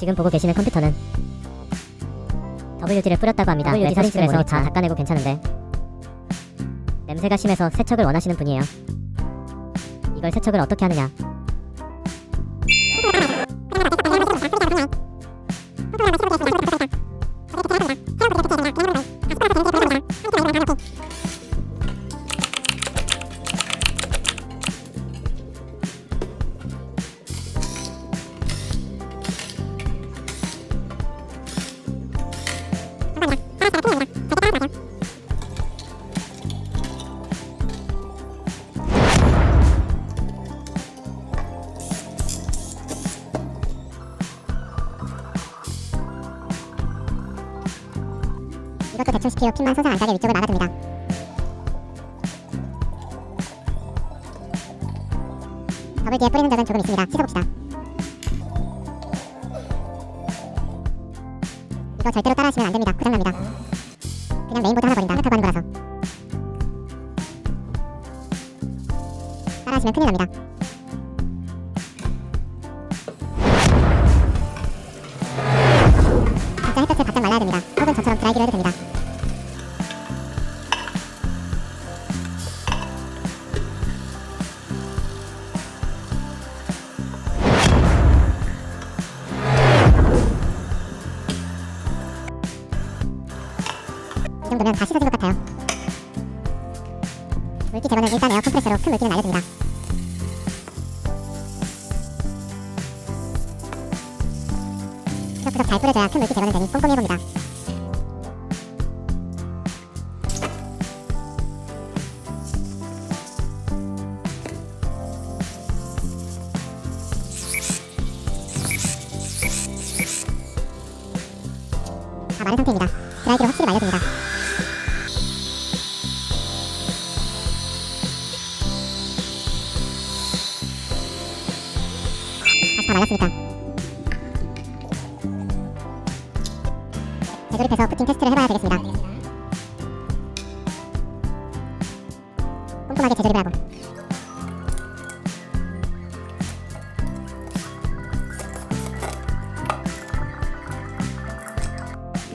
지금 보고 계시는 컴퓨터는 WD를 뿌렸다고 합니다. WD 서비스에서 다 닦아내고 괜찮은데 냄새가 심해서 세척을 원하시는 분이에요. 이걸 세척을 어떻게 하느냐? 이것도 대충 시키고 핀만 손상 안 가게 위쪽을 막아둡니다. 더블 뒤에 뿌리는 적은 조금 있습니다. 씻어봅시다. 이거 절대로 따라하시면 안 됩니다. 고장납니다. 그냥 메인보드 하나 버린다. 생각하고 하는 거라서. 따라하시면 큰일 납니다. 진짜 햇볕에 바짝 말라야 됩니다. 혹은 저처럼 드라이기로 해도 됩니다. 정도면 다 씻어진 것 같아요. 물기 제거는 일단 에어 컴프레서로 큰 물기는 날려줍니다. 푸석푸석 잘 뿌려줘야 큰 물기 제거는 되니 꼼꼼히 해봅니다. 다 마른 상태입니다. 드라이기로 확실히 말려줍니다. 다 말랐으니까 재조립해서 부팅 테스트를 해봐야 되겠습니다. 꼼꼼하게 재조립을 하고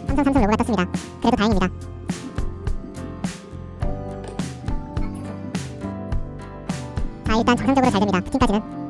삼성 삼성 로고가 떴습니다. 그래도 다행입니다. 자 일단 정상적으로 잘 됩니다. 부팅까지는